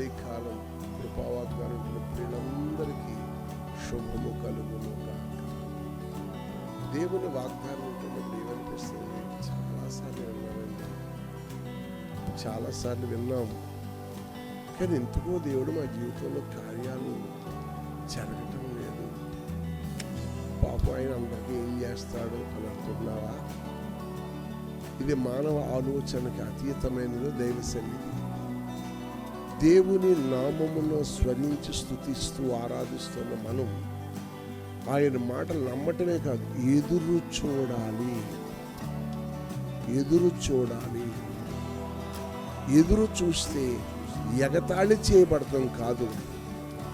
ఉదయకాలం కృపావాగ్దానం ప్రియులందరికీ శుభము కలుగును గాక. దేవుని వాగ్దానం ఉంటున్నప్పుడు ఏమనిపిస్తుంది? చాలాసార్లు విన్నామండి చాలాసార్లు విన్నాం. కానీ ఎందుకో దేవుడు మా జీవితంలో కార్యాలు జరగటం లేదు. పాపం ఆయన అందరికీ ఏం చేస్తాడు అని అనుకుంటున్నావా ఇది మానవ ఆలోచనకు అతీతమైనది దైవ సన్నిధి. దేవుని నామమును స్వరించి స్థుతిస్తూ ఆరాధిస్తున్న మనం ఆయన మాటలు నమ్మటమే కాదు ఎదురు చూడాలి. ఎదురు చూడాలి. ఎదురు చూస్తే ఎగతాళి చేయబడటం కాదు.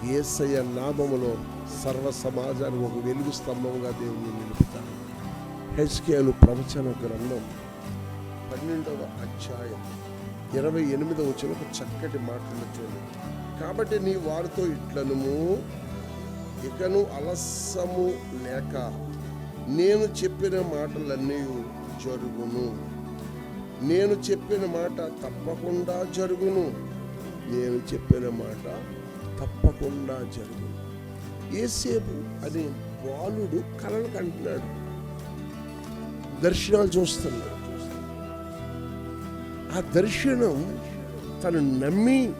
ఏసయ్య నామములో సర్వ సమాజానికి ఒక వెలుగు స్తంభంగా దేవుని నిలుపుతాడు. హెచ్కేలు ప్రవచన గ్రంథం పన్నెండవ అధ్యాయం. ఇరవై ఎనిమిదవ వచ్చిన ఒక చక్కటి మాటలు చూడండి కాబట్టి నీ వారితో ఇట్లనుము ఇకను అలసము లేక నేను చెప్పిన మాటలన్నీ జరుగును. నేను చెప్పిన మాట తప్పకుండా జరుగును. నేను చెప్పిన మాట తప్పకుండా జరుగును. ఏసేపు అనే బాలుడు కలలు కంటున్నాడు. దర్శనాలు చూస్తున్నాడు. ఆ దర్శనం తను నమ్మి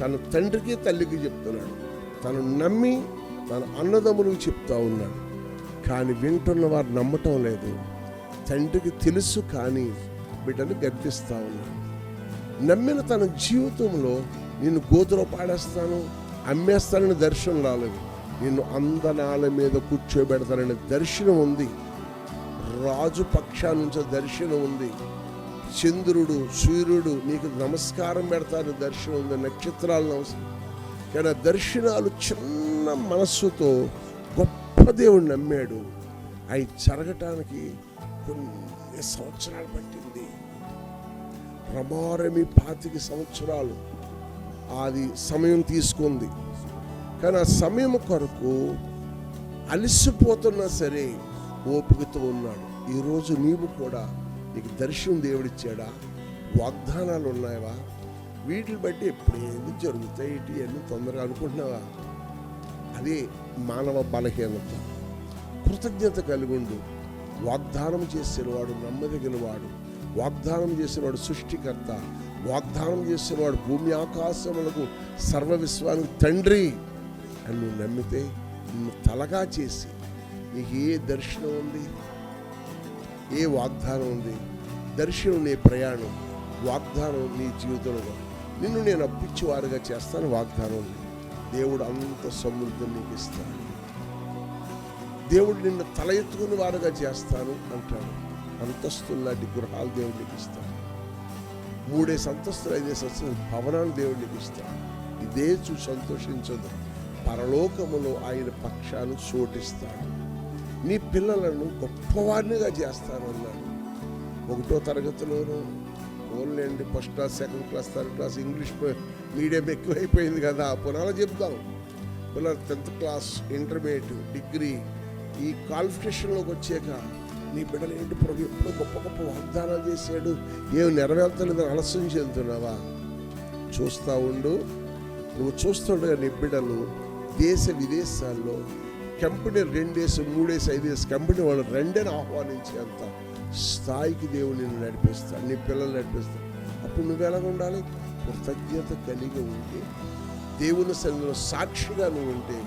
తన తండ్రికి తల్లికి చెప్తున్నాడు. తను నమ్మి తన అన్నదమ్ములకు చెప్తా ఉన్నాడు. కానీ వింటున్న వారు నమ్మటం లేదు. తండ్రికి తెలుసు కానీ బిడ్డను గర్పిస్తూ ఉన్నాడు. నమ్మిన తన జీవితంలో నిన్ను గోతులో పాడేస్తాను అమ్మేస్తానని దర్శనం రాలేదు. నిన్ను అందనాల మీద కూర్చోబెడతానని దర్శనం ఉంది. రాజు పక్షా నుంచి దర్శనం ఉంది. చంద్రుడు సూర్యుడు నీకు నమస్కారం పెడతాను దర్శనం ఉంది నక్షత్రాలు నమస్కారం. కానీ ఆ దర్శనాలు చిన్న మనస్సుతో గొప్ప దేవుడు నమ్మాడు. అవి జరగటానికి కొన్ని సంవత్సరాలు పట్టింది. ప్రమారమి పాతిక సంవత్సరాలు అది సమయం తీసుకుంది. కానీ ఆ సమయం కొరకు అలసిపోతున్నా సరే ఓపికతో ఉన్నాడు. ఈరోజు నీవు కూడా నీకు దర్శనం దేవుడిచ్చాడా? వాగ్దానాలు ఉన్నాయవా వీటిని బట్టి ఎప్పుడు ఏది జరుగుతాయి? ఇటు ఎన్ని తొందరగా అనుకుంటున్నావా? అదే మానవ బలహీనత. కృతజ్ఞత కలిగుండు వాగ్దానం చేసినవాడు నమ్మదగినవాడు. వాగ్దానం చేసినవాడు సృష్టికర్త. వాగ్దానం చేసినవాడు భూమి ఆకాశములకు సర్వ విశ్వానికి తండ్రి అని నువ్వు నమ్మితే నిన్ను తలగా చేసి నీకు ఏ దర్శనం ఉంది? ఏ వాగ్దానం ఉంది? దర్శనం నీ ప్రయాణం వాగ్దానం నీ జీవితంలో. నిన్ను నేను అప్పించేవారుగా చేస్తాను వాగ్దానం. ఉంది దేవుడు అంత సమృద్ధి నీకు ఇస్తాడు. దేవుడు నిన్ను తల ఎత్తుకుని వారుగా చేస్తాను అంటాడు. అంతస్తులాంటి గృహాలు దేవుడు నీకు ఇస్తాడు. మూడేసి అంతస్తులు ఐదేసి అంతస్తులు భవనాలు దేవుడు నీకు ఇస్తాడు. ఇదే చూ సంతోషించదు. పరలోకములో ఆయన పక్షాలు చోటిస్తాడు. నీ పిల్లలను గొప్పవారినిగా చేస్తాను అన్నాడు ఒకటో తరగతిలోనూ ఓన్లేండి first class second class third class English medium ఎక్కువైపోయింది కదా పునాలు చెప్తాం. పిల్లలు టెన్త్ క్లాస్ ఇంటర్మీడియట్ డిగ్రీ ఈ క్వాలిఫికేషన్లోకి వచ్చాక నీ బిడ్డలు ఏంటి ప్రభు? ఎప్పుడు గొప్ప గొప్ప వాగ్దానాలు చేశాడు? ఏమి నెరవేర్తలేదని ఆలస్యం చెందుతున్నావా చూస్తూ ఉండు. నువ్వు చూస్తుండగా నీ బిడ్డలు దేశ విదేశాల్లో కంపెనీ రెండేసి మూడేసి ఐదేసి కంపెనీ వాళ్ళు రెండని ఆహ్వానించేంత స్థాయికి దేవుడు నిన్ను నడిపిస్తాడు నీ పిల్లలు నడిపిస్తాడు. అప్పుడు నువ్వు ఎలాగ ఉండాలి? కృతజ్ఞత కలిగి ఉంటే దేవుని సన్నిధిలో సాక్షిగా నువ్వు ఉంటే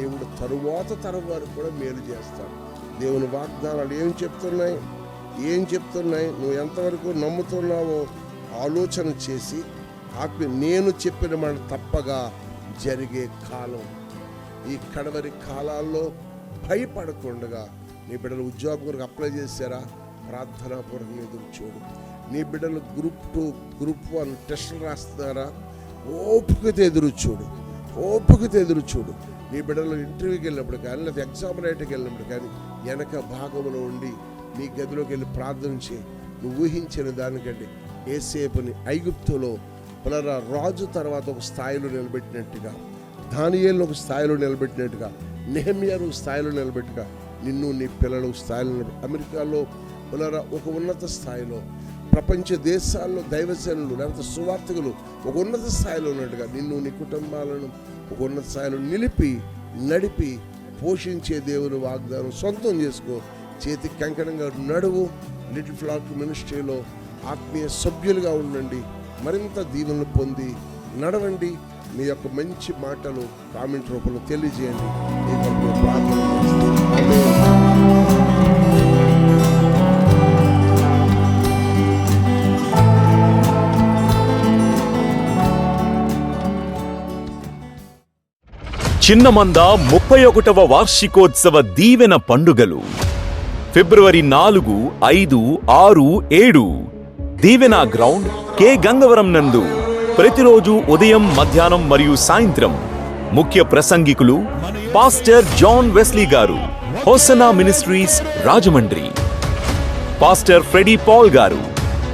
దేవుడు తరువాత తరం వారికి కూడా మేలు చేస్తాడు. దేవుని వాగ్దానాలు ఏం చెప్తున్నాయి? ఏం చెప్తున్నాయి? నువ్వు ఎంతవరకు నమ్ముతున్నావో ఆలోచన చేసి ఆత్మ నేను చెప్పిన మాట తప్పగా జరిగే కాలం. ఈ కడవరి కాలాల్లో భయపడకుండగా నీ బిడ్డలు ఉద్యోగం కొరకు అప్లై చేశారా? ప్రార్థనాపూర్వకంగా ఎదురు చూడు. నీ బిడ్డలు గ్రూప్ టూ గ్రూప్ వన్ టెస్టులు రాస్తున్నారా? ఓపికతో ఎదురు చూడు. ఓపికతో ఎదురు చూడు. నీ బిడ్డలు ఇంటర్వ్యూకి వెళ్ళినప్పుడు కానీ లేదా ఎగ్జామ్ రైట్కి వెళ్ళినప్పుడు కానీ వెనక భాగంలో ఉండి నీ గదిలోకి వెళ్ళి ప్రార్థన చేయి. నువ్వు ఊహించిన దానికంటే ఏసేపుని ఐగుప్తులో పునర రాజు తర్వాత ఒక స్థాయిలో నిలబెట్టినట్టుగా దానియేలు ఒక స్థాయిలో నిలబెట్టినట్టుగా నెహమియాను స్థాయిలో నిలబెట్టుగా నిన్ను నీ పిల్లలు స్థాయిలో అమెరికాలో పునర ఒక ఉన్నత స్థాయిలో ప్రపంచ దేశాల్లో దైవసేనులు లేకపోతే సువార్తకులు ఒక ఉన్నత స్థాయిలో ఉన్నట్టుగా నిన్ను నీ కుటుంబాలను ఒక ఉన్నత స్థాయిలో నిలిపి నడిపి పోషించే దేవుని వాగ్దానం సొంతం చేసుకో. చేతి కంకణంగా నడువు లిటిల్ ఫ్లాక్ మినిస్ట్రీలో ఆత్మీయ సభ్యులుగా ఉండండి. మరింత దీవెనలు పొంది నడవండి. మీ యొక్క మంచి మాటలు కామెంట్ రూపంలో తెలియజేయండి. మీ కొరకు ప్రార్థన చిన్నమంద ముప్పై ఒకటవ వార్షికోత్సవ దీవెన పండుగలు. ఫిబ్రవరి నాలుగు ఐదు ఆరు ఏడు. దీవెన గ్రౌండ్ కె. గంగవరం నందు. ప్రతిరోజు ఉదయం మధ్యాహ్నం మరియు సాయంత్రం ముఖ్య ప్రసంగికులు పాస్టర్ జాన్ వెస్లీ గారు Hosanna ministries Rajahmundry. Pastor Freddy Paul గారు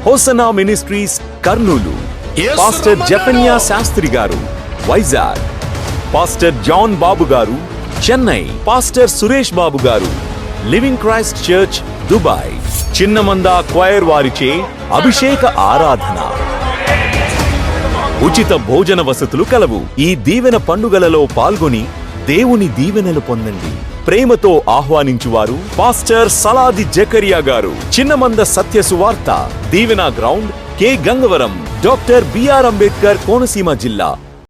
Hosanna ministries Kurnool. Pastor Japanya Shastri గారు వైజాగ్. పాస్టర్ జాన్ బాబు గారు చెన్నై. పాస్టర్ సురేష్ బాబు గారు living Christ church Dubai. Chinnamanda choir వారిచే అభిషేక ఆరాధన. ఉచిత భోజన వసతులు కలవు. ఈ దీవెన పండుగలలో పాల్గొని దేవుని దీవెనలు పొందండి. ప్రేమతో ఆహ్వానించువారు పాస్టర్ సలాది జకరియా గారు. Chinnamanda Satya Suvarta Deevena ground K Gangavaram doctor BR Ambedkar Konaseema జిల్లా.